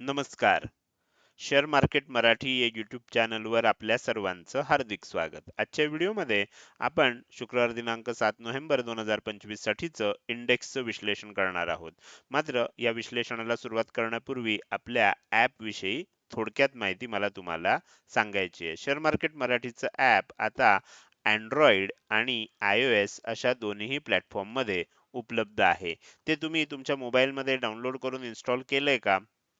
नमस्कार. Share market Marathi या YouTube चॅनलवर आपल्या सर्वांचं हार्दिक स्वागत. आजच्या व्हिडिओमध्ये आपण शुक्रवार दिनांक सात नोव्हेंबर दोन हजार पंचवीस साठीचं इंडेक्सचं विश्लेषण करणार आहोत. मात्र या विश्लेषणाला सुरुवात करण्यापूर्वी आपल्या ॲपविषयी थोडक्यात माहिती मला तुम्हाला सांगायची आहे. शेअर मार्केट मराठीचं ॲप आता अँड्रॉइड आणि आय ओ एस अशा दोन्ही प्लॅटफॉर्ममध्ये उपलब्ध आहे. ते तुम्ही तुमच्या मोबाईलमध्ये डाउनलोड करून इन्स्टॉल केलंय का?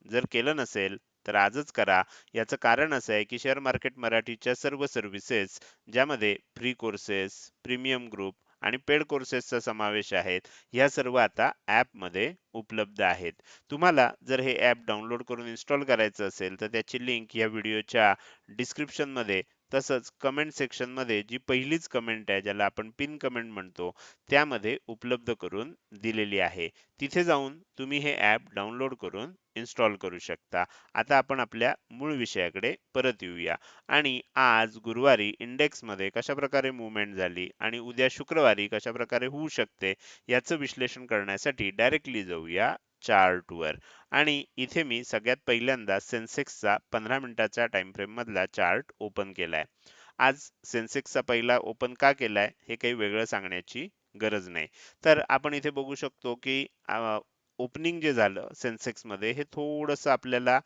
जर केलं नसेल तर आजच करा. याचं कारण असं आहे की शेअर मार्केट मराठीच्या सर्व सर्व्हिसेस ज्यामध्ये फ्री कोर्सेस प्रीमियम ग्रुप आणि पेड कोर्सेसचा समावेश आहेत ह्या सर्व आता ॲपमध्ये उपलब्ध आहेत. तुम्हाला जर हे ऍप डाउनलोड करून इन्स्टॉल करायचं असेल तर त्याची लिंक या व्हिडिओच्या डिस्क्रिप्शनमध्ये तसंच कमेंट सेक्शनमध्ये जी पहिलीच कमेंट आहे ज्याला आपण पिन कमेंट म्हणतो त्यामध्ये उपलब्ध करून दिलेली आहे. तिथे जाऊन तुम्ही हे ॲप डाउनलोड करून इन्स्टॉल करू शकता. आता आपण आपल्या मूळ विषयाकडे परत येऊया. आणि आज गुरुवारी इंडेक्समध्ये कशाप्रकारे मुवमेंट झाली आणि उद्या शुक्रवारी कशा प्रकारे होऊ शकते याचं विश्लेषण करण्यासाठी डायरेक्टली जाऊया चार्टवर. आणि इथे मी सगळ्यात पहिल्यांदा सेन्सेक्सचा पंधरा मिनिटाचा टाइम फ्रेम मधला चार्ट ओपन केलाय. आज सेन्सेक्सचा पहिला ओपन का केलाय हे काही वेगळं सांगण्याची गरज नाही. तर आपण इथे बघू शकतो की ओपनिंग जे झालं सेन्सेक्समध्ये हे थोडस आपल्याला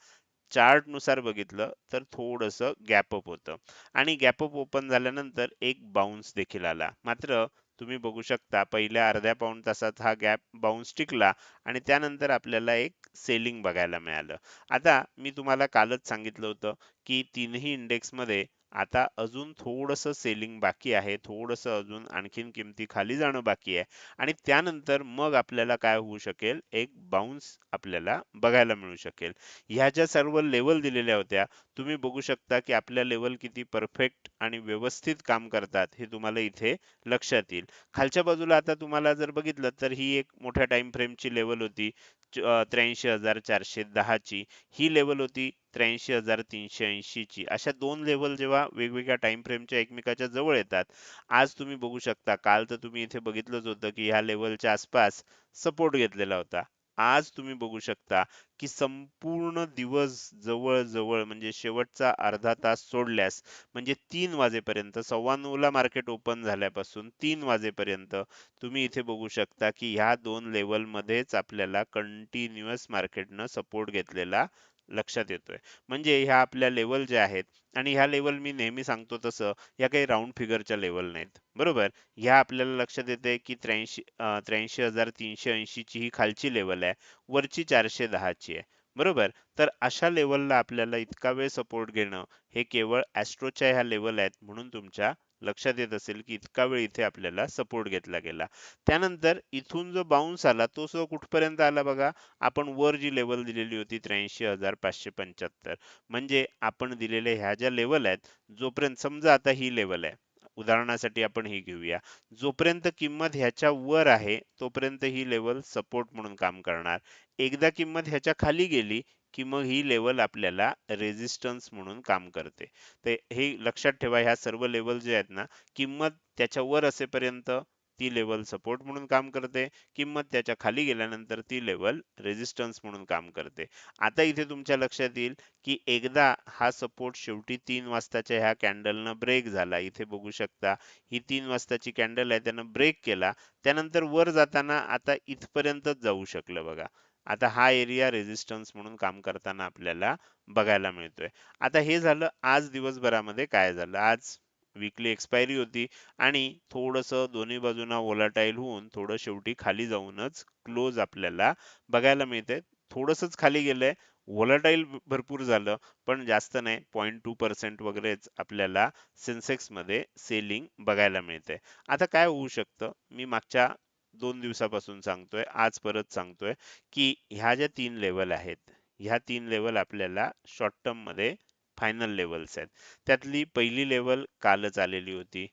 चार्टनुसार बघितलं तर थोडस गॅपअप होतं. आणि गॅपअप ओपन झाल्यानंतर एक बाउन्स देखील आला. मात्र तुम्ही बघू शकता पहिल्या अर्ध्या पाऊण तासात हा गॅप बाउन्स टिकला आणि त्यानंतर आपल्याला एक सेलिंग बघायला मिळालं. आता मी तुम्हाला कालच सांगितलं होतं की तीनही इंडेक्समध्ये आता अजून थोडंसं सेलिंग बाकी आहे थोडंसं अजून आणखीन किमती खाली जाणं बाकी आहे आणि त्यानंतर मग आपल्याला काय होऊ शकेल? एक बाउन्स आपल्याला बघायला मिळू शकेल. ह्या ज्या सर्व लेवल दिलेल्या होत्या तुम्ही बघू शकता की आपल्या लेवल किती परफेक्ट आणि व्यवस्थित काम करतात हे तुम्हाला इथे लक्षात येईल. खालच्या बाजूला आता तुम्हाला जर बघितलं तर ही एक मोठ्या टाइम फ्रेमची लेवल होती. त्र्याऐंशी हजार चारशे दहाची. ही लेवल होती त्र्याऐंशी हजार तीनशे ऐंशी ची अशा दोन लेवल जेव्हा वेगवेगळ्या टाइम फ्रेमच्या एकमेकाच्या जवळ येतात आज तुम्ही बघू शकता. काल तर तुम्ही इथे बघितलंच होतं की ह्या लेवलच्या आसपास सपोर्ट घेतलेला होता. आज तुम्ही बघू शकता की संपूर्ण दिवस जवळ जवळ म्हणजे शेवटचा अर्धा तास सोडल्यास म्हणजे तीन वाजेपर्यंत सव्वा नऊला मार्केट ओपन झाल्यापासून तीन वाजेपर्यंत तुम्ही इथे बघू शकता की ह्या दोन लेवल मध्येच आपल्याला कंटिन्युअस मार्केटनं सपोर्ट घेतलेला लक्षात येतोय. म्हणजे ह्या आपल्या लेवल ज्या आहेत आणि ह्या लेवल मी नेहमी सांगतो तसं या काही राऊंड फिगरच्या लेवल नाहीत. बरोबर? ह्या आपल्याला लक्षात येते की त्र्याऐंशी त्र्याऐंशी हजार तीनशे ऐंशी ची ही खालची लेवल आहे वरची चारशे दहाची आहे. बरोबर? तर अशा लेवलला आपल्याला इतका वेळ सपोर्ट घेणं हे केवळ ॲस्ट्रोच्या ह्या लेवल आहेत म्हणून तुमच्या लक्षात येत असेल की इतका वेळ इथे आपल्याला सपोर्ट घेतला गेला. त्यानंतर इथून जो बाउन्स आला तो सो कुठपर्यंत आला बघा? आपण वर जी लेवल दिलेली होती त्र्याऐंशी हजार पाचशे पंच्याहत्तर. म्हणजे आपण दिलेल्या ह्या ज्या लेवल आहेत जोपर्यंत समजा आता ही लेवल आहे उदाहरणासाठी आपण ही घेऊया. जोपर्यंत किंमत ह्याच्या वर आहे तोपर्यंत ही लेवल सपोर्ट म्हणून काम करणार. एकदा किंमत ह्याच्या खाली गेली की मग ही लेवल आपल्याला रेजिस्टन्स म्हणून काम करते. तर हे लक्षात ठेवा ह्या सर्व लेवल जे आहेत ना किंमत त्याच्या वर असेपर्यंत ती लेवल सपोर्ट म्हणून काम करते. किंमत त्याच्याखाली गेल्यानंतर ती लेवल रेजिस्टन्स म्हणून काम करते. आता इथे तुमच्या लक्षात येईल की एकदा हा सपोर्ट शेवटी तीन वाजताच्या ह्या कॅन्डलनं ब्रेक झाला. इथे बघू शकता ही तीन वाजताची कॅन्डल आहे त्यानं ब्रेक केला. त्यानंतर वर जाताना आता इथपर्यंतच जाऊ शकलं बघा. आता हा एरिया रेझिस्टन्स म्हणून काम करताना आपल्याला बघायला मिळतोय. आता हे झालं आज दिवसभरामध्ये काय झालं? आज विकली एक्सपायरी होती आणि थोडंसं दोन्ही बाजूना ओलाटाईल होऊन थोडं शेवटी खाली जाऊनच क्लोज आपल्याला बघायला मिळते थोडंसंच खाली गेलंय वोलाटाईल भरपूर झालं पण जास्त नाही पॉईंट टू पर्सेंट वगैरेच आपल्याला सेन्सेक्समध्ये सेलिंग बघायला मिळते आता काय होऊ शकतं? मी मागच्या दोन दिवसापासून सांगतोय आज परत सांगतोय की ह्या ज्या तीन लेवल आहेत ह्या तीन लेवल आपल्याला शॉर्ट टर्ममध्ये फायनल लेवल्स आहेत. त्यातली पहिली लेवल कालच आलेली होती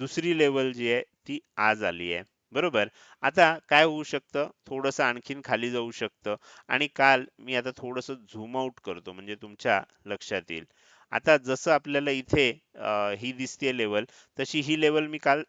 दुसरी लेवल जी आहे ती आज आली आहे. बरोबर? आता काय होऊ शकतं? थोडस आणखीन खाली जाऊ शकतं आणि काल मी आता थोडस झूम आउट करतो म्हणजे तुमच्या लक्षात येईल. आता जसं आपल्याला इथे ही दिसते लेवल तशी ही लेवल मी काल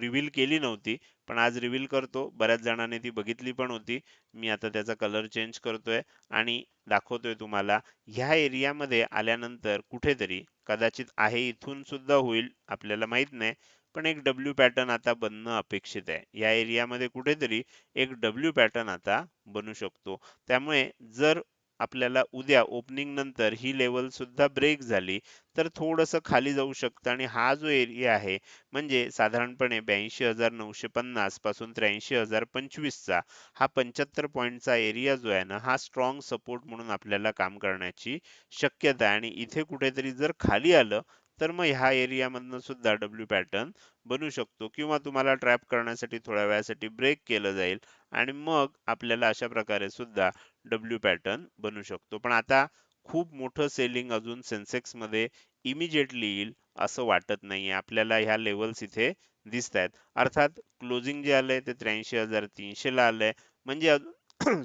रिव्हील केली नव्हती. पण आज रिव्हील करतो. बऱ्याच जणांनी ती बघितली पण होती. मी आता त्याचा कलर चेंज करतोय आणि दाखवतोय तुम्हाला. ह्या एरियामध्ये आल्यानंतर कुठेतरी कदाचित आहे इथून सुद्धा होईल आपल्याला माहीत नाही. पण एक डब्ल्यू पॅटर्न आता बनणं अपेक्षित आहे. या एरियामध्ये कुठेतरी एक डब्ल्यू पॅटर्न आता बनू शकतो. त्यामुळे जर आपल्याला उद्या ओपनिंग नंतर ही लेवल सुद्धा ब्रेक झाली तर थोडंसं खाली जाऊ शकतं. आणि हा जो एरिया आहे म्हणजे साधारणपणे ब्याऐंशी हजार नऊशे पन्नासपासून त्र्याऐंशी हजार पंचवीसचा हा पंच्याहत्तर पॉईंटचा एरिया जो आहे ना हा स्ट्रॉंग सपोर्ट म्हणून आपल्याला काम करण्याची शक्यता आहे. आणि इथे कुठेतरी जर खाली आलं तर मग ह्या एरियामधनं सुद्धा डब्ल्यू पॅटर्न बनू शकतो. किंवा तुम्हाला ट्रॅप करण्यासाठी थोड्या वेळासाठी ब्रेक केलं जाईल. आणि मग आपल्याला अशा प्रकारे सुद्धा डब्ल्यू पॅटर्न बनू शकतो. पण आता खूप मोठं सेलिंग अजून सेन्सेक्समध्ये इमिजिएटली येईल असं वाटत नाहीये. आपल्याला ह्या लेवल्स इथे दिसत आहेत अर्थात क्लोजिंग जे आलंय ते त्र्याऐंशी हजार तीनशे ला आलंय. म्हणजे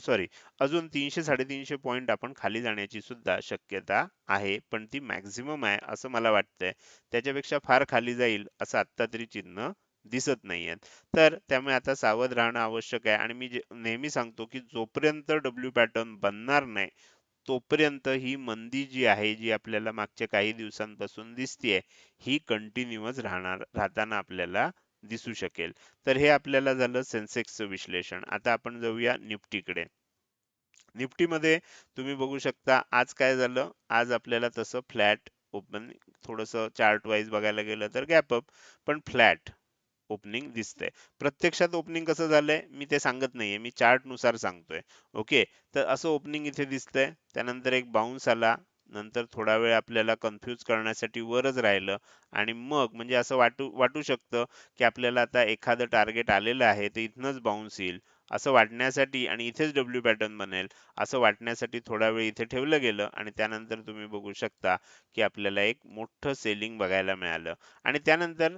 सॉरी अजून तीनशे साडेतीनशे पॉईंट आपण खाली जाण्याची सुद्धा शक्यता आहे. पण ती मॅक्झिमम आहे असं मला वाटतंय. त्याच्यापेक्षा फार खाली जाईल असं आत्ता तरी चिन्ह दिसत नाहीयेत. तर त्यामुळे आता सावध राहणं आवश्यक आहे. आणि मी नेहमी सांगतो की जोपर्यंत डब्ल्यू पॅटर्न बनणार नाही तोपर्यंत ही मंदी जी आहे जी आपल्याला मागच्या काही दिवसांपासून दिसतीये ही कंटिन्युअस राहणार राहताना आपल्याला दिसू शकेल. तर हे आपल्याला झालं सेन्सेक्सचं विश्लेषण. आता आपण जाऊया निफ्टीकडे. निफ्टीमध्ये तुम्ही बघू शकता आज काय झालं? आज आपल्याला तसं फ्लॅट ओपन थोडस चार्ट वाईज बघायला गेलं तर गॅप अप पण फ्लॅट ओपनिंग दिसतंय. प्रत्यक्षात ओपनिंग कसं झालंय? मी ते सांगत नाहीये. मी चार्टनुसार सांगतोय. ओके तर असं ओपनिंग इथे दिसतंय. त्यानंतर एक बाउन्स आला. नंतर थोडा वेळ आपल्याला कन्फ्यूज करण्यासाठी वरच राहिलं. आणि मग म्हणजे असं वाटू वाटू शकतं की आपल्याला आता एखादं टार्गेट आलेलं आहे ते इथनच बाउन्स येईल. असं वाटण्यासाठी आणि इथेच डब्ल्यू पॅटर्न बनेल. असं वाटण्यासाठी थोडा वेळ इथे ठेवलं गेलं आणि त्यानंतर तुम्ही बघू शकता की आपल्याला एक मोठं सेलिंग बघायला मिळालं. आणि त्यानंतर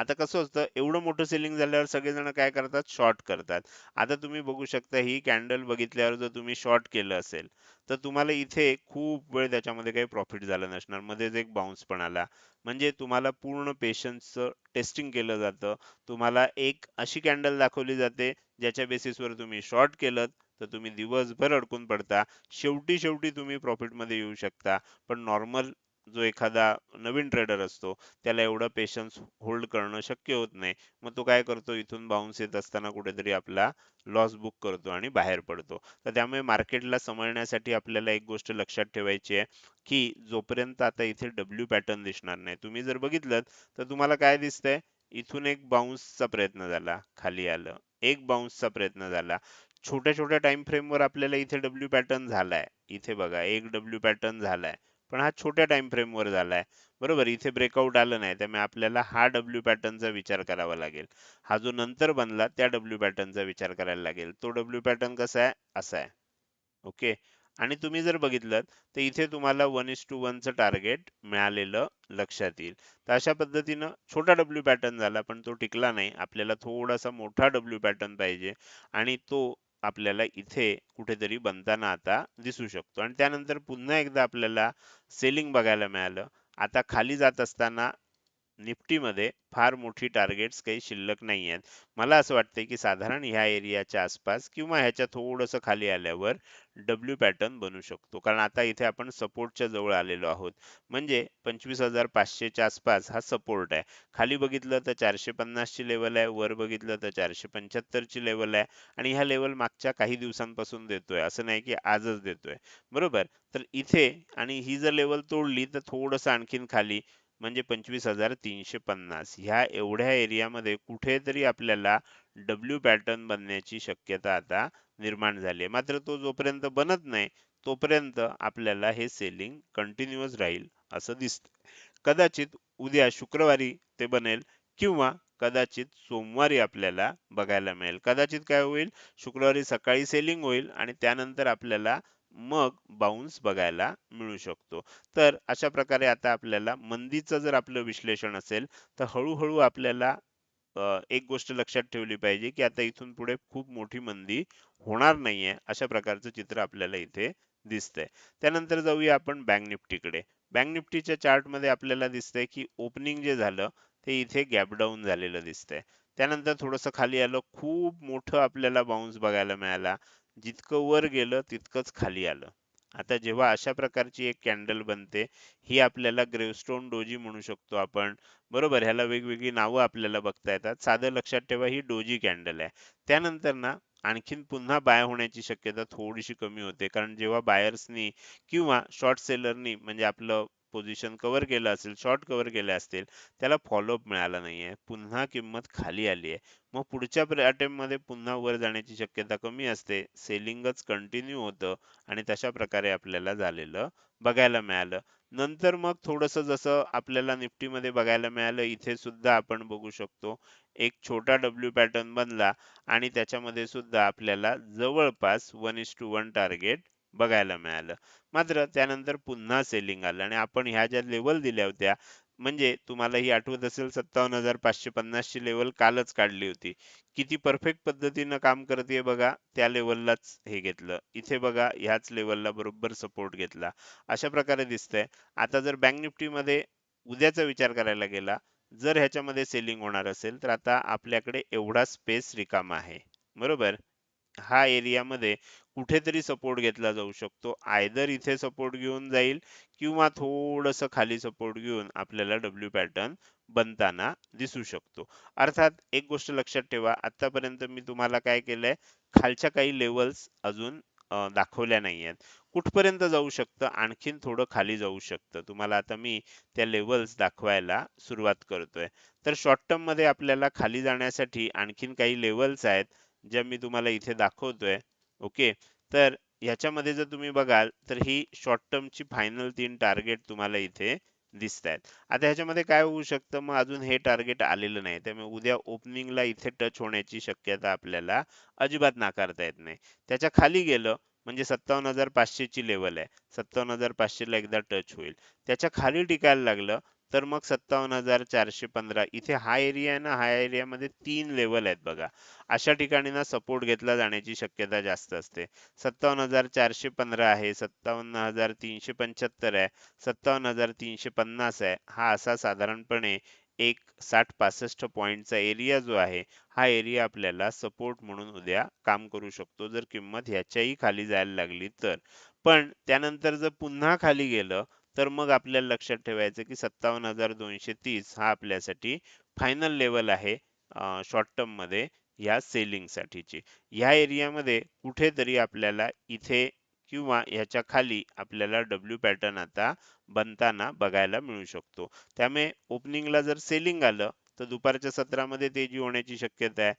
आता कसं असतं एवढं मोठं सेलिंग झाल्यावर सगळेजण काय करतात? शॉर्ट करतात. आता तुम्ही बघू शकता ही कॅन्डल बघितल्यावर जर तुम्ही शॉर्ट केलं असेल तर तुम्हाला इथे खूप वेळ त्याच्यामध्ये काही प्रॉफिट झालं नसणार. मध्येच एक बाउन्स पण आला. म्हणजे तुम्हाला पूर्ण पेशन्सचं टेस्टिंग केलं जातं. तुम्हाला एक अशी कॅन्डल दाखवली जाते ज्याच्या बेसिसवर तुम्ही शॉर्ट केलं तर तुम्ही दिवसभर अडकून पडता. शेवटी शेवटी तुम्ही प्रॉफिटमध्ये येऊ शकता. पण नॉर्मल जो एखादा नवीन ट्रेडर असतो त्याला एवढं पेशन्स होल्ड करणं शक्य होत नाही. मग तो काय करतो? इथून बाउन्स येत असताना कुठेतरी आपला लॉस बुक करतो आणि बाहेर पडतो. तर त्यामुळे मार्केटला समजण्यासाठी आपल्याला एक गोष्ट लक्षात ठेवायची आहे की जोपर्यंत आता इथे डब्ल्यू पॅटर्न दिसणार नाही. तुम्ही जर बघितलं तर तुम्हाला काय दिसतंय? इथून एक बाउन्सचा प्रयत्न झाला खाली आलं. एक बाउन्सचा प्रयत्न झाला. छोट्या छोट्या टाइम फ्रेमवर आपल्याला इथे डब्ल्यू पॅटर्न झालाय. इथे बघा एक डब्ल्यू पॅटर्न झालाय. पण हा छोट्या टाइम फ्रेमवर झालाय. बरोबर? इथे ब्रेकआउट आलं नाही त्यामुळे आपल्याला हा डब्ल्यू पॅटर्नचा विचार करावा लागेल. हा जो नंतर बनला त्या डब्ल्यू पॅटर्नचा विचार करायला लागेल. तो डब्ल्यू पॅटर्न कसा आहे? असा आहे. ओके आणि तुम्ही जर बघितलं तर इथे तुम्हाला वन इस टू वनचं टार्गेट मिळालेलं लक्षात येईल. तर अशा पद्धतीनं छोटा डब्ल्यू पॅटर्न झाला पण तो टिकला नाही. आपल्याला थोडासा मोठा डब्ल्यू पॅटर्न पाहिजे. आणि तो आपल्याला इथे कुठेतरी बनताना आता दिसू शकतो. आणि त्यानंतर पुन्हा एकदा आपल्याला सेलिंग बघायला मिळालं. आता खाली जात असताना निफ्टीमध्ये फार मोठी टार्गेट्स काही शिल्लक नाही आहेत. मला असं वाटतंय की साधारण ह्या एरियाच्या आसपास किंवा ह्याच्या थोडंसं खाली आल्यावर डब्ल्यू पॅटर्न बनू शकतो. कारण आता इथे आपण सपोर्टच्या जवळ आलेलो आहोत. म्हणजे पंचवीस हजार पाचशेच्या आसपास हा सपोर्ट आहे. खाली बघितलं तर चारशे पन्नासची लेवल आहे. वर बघितलं तर चारशे पंच्याहत्तरची लेवल आहे. आणि ह्या लेवल मागच्या काही दिवसांपासून देतोय. असं नाही की आजच देतोय. बरोबर? तर इथे आणि ही जर लेवल तोडली तर थोडस आणखीन खाली म्हणजे पंचवीस हजार तीनशे पन्नास. ह्या एवढ्या एरियामध्ये कुठेतरी आपल्याला डब्ल्यू पॅटर्न बनण्याची शक्यता आता निर्माण झाली आहे. मात्र तो जोपर्यंत बनत नाही तोपर्यंत आपल्याला हे सेलिंग कंटिन्युअस राहील असं दिसतं कदाचित उद्या शुक्रवारी ते बनेल किंवा कदाचित सोमवारी आपल्याला बघायला मिळेल. कदाचित काय होईल? शुक्रवारी सकाळी सेलिंग होईल आणि त्यानंतर आपल्याला मग बाउन्स बघायला मिळू शकतो. तर अशा प्रकारे आता आपल्याला मंदीचं जर आपलं विश्लेषण असेल तर हळूहळू आपल्याला एक गोष्ट लक्षात ठेवली पाहिजे की आता इथून पुढे खूप मोठी मंदी होणार नाहीये अशा प्रकारचं चित्र आपल्याला इथे दिसतंय. त्यानंतर जाऊया आपण बँक निफ्टीकडे बँक निफ्टीच्या चार्टमध्ये आपल्याला दिसतंय की ओपनिंग जे झालं ते इथे गॅपडाऊन झालेलं दिसतंय. त्यानंतर थोडंसं खाली आलं खूप मोठं आपल्याला बाउन्स बघायला मिळाला. जितकं वर गेलं तितकंच खाली आलं. आता जेव्हा अशा प्रकारची एक कॅन्डल बनते ही आपल्याला ग्रेवस्टोन डोजी म्हणू शकतो आपण. बरोबर ह्याला वेगवेगळी नावं आपल्याला बघता येतात. साधं लक्षात ठेवा ही डोजी कॅन्डल आहे. त्यानंतर ना आणखीन पुन्हा बाय होण्याची शक्यता थोडीशी कमी होते. कारण जेव्हा बायर्सनी किंवा शॉर्ट सेलरनी म्हणजे आपलं पोझिशन कव्हर केलं असेल शॉर्ट कव्हर केले असतील त्याला फॉलोअप मिळाला नाहीये. पुन्हा किंमत खाली आली आहे. मग पुढच्या अटेम्प्टमध्ये पुन्हा वर जाण्याची शक्यता कमी असते. सेलिंगच कंटिन्यू होतं आणि तशा प्रकारे आपल्याला झालेलं बघायला मिळालं. नंतर मग थोडस जसं आपल्याला निफ्टीमध्ये बघायला मिळालं इथे सुद्धा आपण बघू शकतो. एक छोटा डब्ल्यू पॅटर्न बनला आणि त्याच्यामध्ये सुद्धा आपल्याला जवळपास one is two one target बघायला मिळालं. मात्र त्यानंतर पुन्हा सेलिंग आलं आणि आपण ह्या ज्या लेवल दिल्या होत्या म्हणजे तुम्हाला ही आठवत असेल सत्तावन्न हजार पाचशे पन्नास ची लेवल कालच काढली होती. किती परफेक्ट पद्धतीनं काम करते बघा त्या लेवललाच हे घेतलं. इथे बघा ह्याच लेवलला बरोबर सपोर्ट घेतला. अशा प्रकारे दिसतंय. आता जर बँक निफ्टी मध्ये उद्याचा विचार करायला गेला जर ह्याच्यामध्ये सेलिंग होणार असेल तर आता आपल्याकडे एवढा स्पेस रिकामा आहे. बरोबर? हा एरियामध्ये कुठेतरी सपोर्ट घेतला जाऊ शकतो. आयदर इथे सपोर्ट घेऊन जाईल किंवा थोडस खाली सपोर्ट घेऊन आपल्याला डब्ल्यू पॅटर्न बनताना दिसू शकतो. अर्थात एक गोष्ट लक्षात ठेवा आतापर्यंत मी तुम्हाला काय केलंय? खालच्या काही लेवल्स अजून दाखवल्या नाही आहेत कुठपर्यंत जाऊ शकतं? आणखीन थोडं खाली जाऊ शकतं. तुम्हाला आता मी त्या लेवल्स दाखवायला सुरुवात करतोय. तर शॉर्ट टर्ममध्ये आपल्याला खाली जाण्यासाठी आणखीन काही लेवल्स आहेत ज्या मी तुम्हाला इथे दाखवतोय. ओके. तर ह्याच्यामध्ये जर तुम्ही बघाल तर ही शॉर्ट टर्मची फायनल तीन टार्गेट तुम्हाला इथे दिसत आहेत आता ह्याच्यामध्ये काय होऊ शकतं? मग अजून हे टार्गेट आलेलं नाही. त्यामुळे उद्या ओपनिंगला इथे टच होण्याची शक्यता आपल्याला अजिबात नाकारता येत नाही. त्याच्याखाली गेलं म्हणजे सत्तावन्न हजार पाचशेची लेवल आहे. सत्तावन्न हजार पाचशेला एकदा टच होईल. त्याच्याखाली टिकायला लागलं तर मग सत्तावन्न हजार चारशे पंधरा. इथे हा एरिया आहे ना हा एरियामध्ये तीन लेवल आहेत बघा. अशा ठिकाणी ना सपोर्ट घेतला जाण्याची शक्यता जास्त असते. सत्तावन्न हजार चारशे पंधरा आहे सत्तावन्न हजार तीनशे पंच्याहत्तर आहे सत्तावन्न हजार तीनशे पन्नास आहे. हा असा साधारणपणे एक साठ पासष्ट पॉईंटचा एरिया जो आहे हा एरिया आपल्याला सपोर्ट म्हणून उद्या काम करू शकतो. जर किंमत ह्याच्याही खाली जायला लागली तर. पण त्यानंतर जर पुन्हा खाली गेलं तर मग आपल्याला लक्षात ठेवायचं की सत्तावन्न हजार दोनशे तीस हा आपल्यासाठी फायनल लेवल आहे शॉर्ट टर्ममध्ये या सेलिंग साठीची. ह्या एरियामध्ये कुठेतरी आपल्याला इथे किंवा ह्याच्या खाली आपल्याला डब्ल्यू पॅटर्न आता बनताना बघायला मिळू शकतो. त्यामुळे ओपनिंगला जर सेलिंग आलं तर दुपारच्या सत्रामध्ये तेजी होण्याची शक्यता आहे.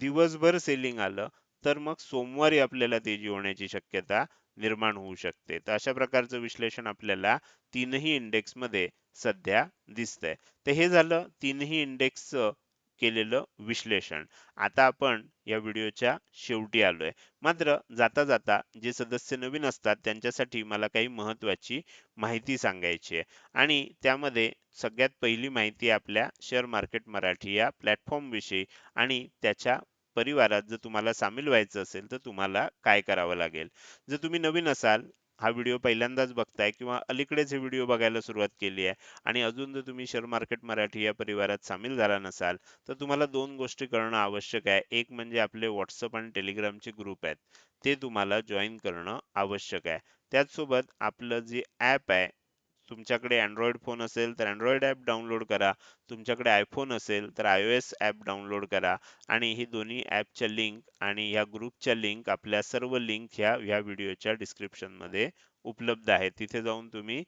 दिवसभर सेलिंग आलं तर मग सोमवारी आपल्याला तेजी होण्याची शक्यता निर्माण होऊ शकते. तर अशा प्रकारचं विश्लेषण आपल्याला तीनही इंडेक्समध्ये सध्या दिसतंय. तर हे झालं तीनही इंडेक्सचं केलेलं विश्लेषण. आता आपण या व्हिडिओच्या शेवटी आलोय. मात्र जाता जाता जे सदस्य नवीन असतात त्यांच्यासाठी मला काही महत्वाची माहिती सांगायची आहे. आणि त्यामध्ये सगळ्यात पहिली माहिती आपल्या शेअर मार्केट मराठी या प्लॅटफॉर्मविषयी आणि त्याच्या परिवारात जर तुम्हाला सामील व्हायचं असेल तर तुम्हाला काय करावं लागेल? जर तुम्ही नवीन असाल हा व्हिडिओ पहिल्यांदाच बघताय किंवा अलीकडेच हे व्हिडिओ बघायला सुरुवात केली आहे आणि अजून जर तुम्ही शेअर मार्केट मराठी या परिवारात सामील झाला नसाल तर तुम्हाला दोन गोष्टी करणं आवश्यक आहे. एक म्हणजे आपले व्हॉट्सअप आणि टेलिग्रामचे ग्रुप आहेत. ते तुम्हाला जॉईन करणं आवश्यक आहे. त्याचसोबत आपलं जे ॲप आहे तुमच्याकडे अँड्रॉइड फोन असेल तर अँड्रॉइड ॲप डाउनलोड करा. तुमच्याकडे आयफोन असेल तर I O S app download करा. आणि ही दोन्ही ॲपच्या लिंक आणि ह्या ग्रुपच्या लिंक आपल्या सर्व लिंक ह्या ह्या व्हिडिओच्या डिस्क्रिप्शनमध्ये उपलब्ध आहे तिथे जाऊन तुम्ही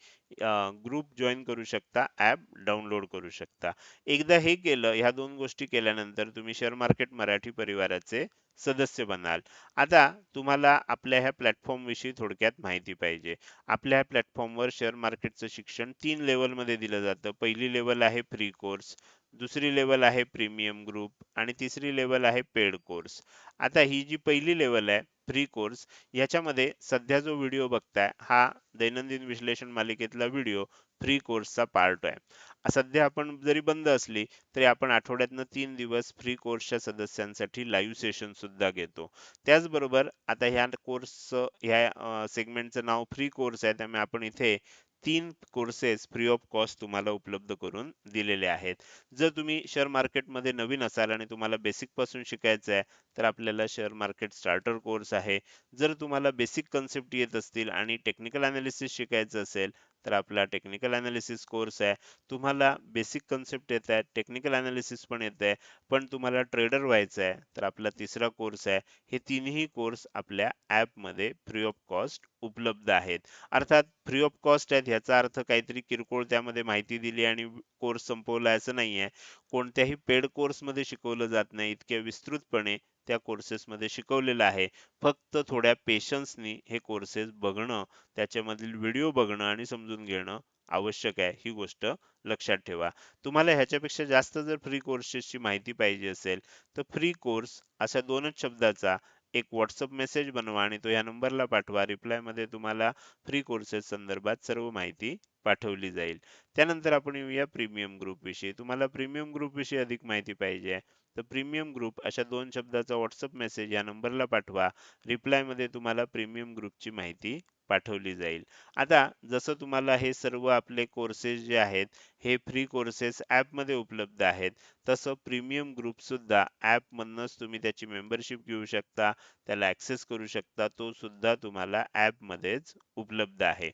ग्रुप जॉईन करू शकता ॲप डाउनलोड करू शकता. एकदा हे केलं ह्या दोन गोष्टी केल्यानंतर तुम्ही शेअर मार्केट मराठी परिवाराचे सदस्य बनाल. आता तुम्हाला आपल्या ह्या प्लॅटफॉर्मविषयी थोडक्यात माहिती पाहिजे. आपल्या ह्या प्लॅटफॉर्मवर शेअर मार्केटचं शिक्षण तीन लेवलमध्ये दिलं जातं. पहिली लेवल आहे फ्री कोर्स दुसरी लेवल आहे प्रीमियम ग्रुप आणि तिसरी लेवल आहे पेड कोर्स आता ही जी पहिली लेवल आहे फ्री कोर्स याच्यामध्ये सध्या जो व्हिडिओ बघताय हा दैनंदिन विश्लेषण मालिकेतला व्हिडिओ फ्री कोर्सचा पार्ट आहे. सध्या आपण जरी बंद असली तरी आपण आठवड्यातनं तीन दिवस फ्री कोर्सच्या सदस्यांसाठी लाईव्ह सेशन सुद्धा घेतो. त्याचबरोबर आता ह्या कोर्स ह्या सेगमेंटचं नाव फ्री कोर्स आहे त्यामुळे आपण इथे तीन कोर्सेस फ्री ऑफ कॉस्ट तुम्हाला उपलब्ध करून दिलेले आहेत. जर तुम्ही शेअर मार्केटमध्ये नवीन असाल आणि तुम्हाला बेसिकपासून शिकायचं आहे तर आपल्याला शेअर मार्केट स्टार्टर कोर्स आहे. जर तुम्हाला बेसिक कन्सेप्ट येत असतील आणि टेक्निकल अनालिसिस शिकायचं असेल तर आपला टेक्निकल अनालिसिस कोर्स आहे. तुम्हाला बेसिक कन्सेप्ट येत आहे टेक्निकल अनालिसिस पण येत आहे पण तुम्हाला ट्रेडर व्हायचं आहे तर आपला तिसरा कोर्स आहे. हे तिन्ही कोर्स आपल्या ॲपमध्ये फ्री ऑफ कॉस्ट उपलब्ध आहेत. अर्थात फ्री ऑफ कॉस्ट आहेत ह्याचा अर्थ काहीतरी किरकोळ त्यामध्ये माहिती दिली आणि कोर्स संपवला असं नाहीये. कोणत्याही पेड कोर्समध्ये शिकवलं जात नाही इतक्या विस्तृतपणे त्या कोर्सेसमध्ये शिकवलेलं आहे. फक्त थोड्या पेशन्सनी हे कोर्सेस बघणं त्याच्यामधील व्हिडिओ बघणं आणि समजून घेणं आवश्यक आहे. ही गोष्ट लक्षात ठेवा. तुम्हाला ह्याच्यापेक्षा जास्त जर फ्री कोर्सेसची माहिती पाहिजे असेल तर फ्री कोर्स अशा दोनच शब्दाचा एक व्हॉट्सअप मेसेज बनवा आणि तो या नंबरला पाठवा. रिप्लायमध्ये तुम्हाला फ्री कोर्सेस संदर्भात सर्व माहिती पाठवली जाईल. त्यानंतर आपण येऊया प्रीमियम ग्रुपविषयी तुम्हाला प्रीमियम ग्रुप विषयी अधिक माहिती पाहिजे तर प्रीमियम ग्रुप अशा दोन शब्दाचा व्हॉट्सअप मेसेज या नंबरला पाठवा. रिप्लायमध्ये तुम्हाला प्रीमियम ग्रुपची माहिती पाठवली जाईल. आता जसं तुम्हाला हे सर्व आपले कोर्सेस जे आहेत हे फ्री कोर्सेस ॲपमध्ये उपलब्ध आहेत तसं प्रीमियम ग्रुप सुद्धा ऍप मधनच तुम्ही त्याची मेंबरशिप घेऊ शकता त्याला ऍक्सेस करू शकता तो सुद्धा तुम्हाला ॲपमध्येच उपलब्ध आहे.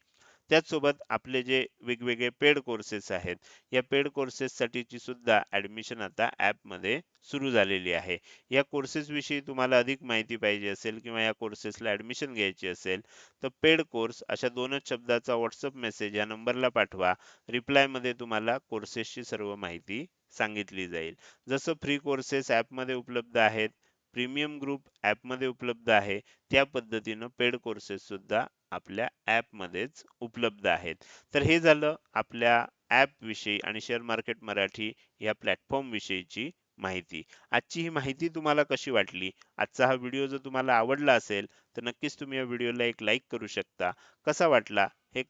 त्याचसोबत आपले जे वेगवेगळे पेड कोर्सेस आहेत या पेड कोर्सेस साठीची सुद्धा ऍडमिशन आता ऍपमध्ये सुरू झालेली आहे. या कोर्सेस विषयी तुम्हाला अधिक माहिती पाहिजे असेल किंवा या कोर्सेसला ऍडमिशन घ्यायची असेल तर पेड कोर्स अशा दोनच शब्दाचा व्हॉट्सअप मेसेज या नंबरला पाठवा. रिप्लायमध्ये तुम्हाला कोर्सेसची सर्व माहिती सांगितली जाईल. जसं फ्री कोर्सेस मध्ये उपलब्ध आहेत प्रीमियम ग्रुपमध्ये उपलब्ध आहे. त्या पद्धतीनं पेड कोर्सेस सुद्धा आपल्या ॲपमध्येच उपलब्ध आहेत. तर हे झालं आपल्या ॲपविषयी आणि शेअर मार्केट मराठी या प्लॅटफॉर्मविषयीची माहिती. आजची ही माहिती तुम्हाला कशी वाटली? आजचा हा व्हिडिओ जर तुम्हाला आवडला असेल तर नक्कीच तुम्ही या व्हिडिओला एक लाईक करू शकता. कसा वाटला? हे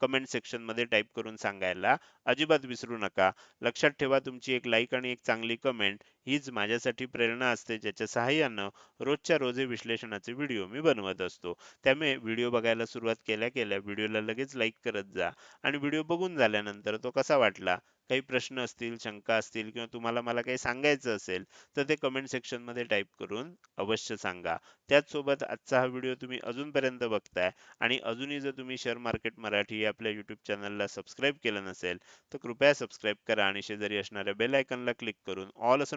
कमेंट सेक्शनमध्ये टाईप करून सांगायला अजिबात विसरू नका. लक्षात ठेवा तुमची एक लाईक आणि एक चांगली कमेंट. हीच माझ्यासाठी प्रेरणा असते ज्याच्या सहाय्यानं रोजच्या रोजे विश्लेषणाचे व्हिडिओ मी बनवत असतो. त्यामुळे व्हिडिओ बघायला सुरुवात केल्या केल्या व्हिडिओला लगेच लाईक करत जा आणि व्हिडिओ बघून झाल्यानंतर तो कसा वाटला? काही प्रश्न असतील शंका असतील किंवा तुम्हाला मला काही सांगायचं असेल तर ते कमेंट सेक्शनमध्ये टाईप करून अवश्य सांगा. त्याचसोबत आजचा हा व्हिडिओ तुम्ही अजूनपर्यंत बघताय आणि अजूनही जर तुम्ही शेअर मार्केट मराठी आपल्या यूट्यूब चॅनलला सबस्क्राईब केलं नसेल तर कृपया सबस्क्राईब करा आणि शेजारी असणाऱ्या बेल आयकनला क्लिक करून ऑल असं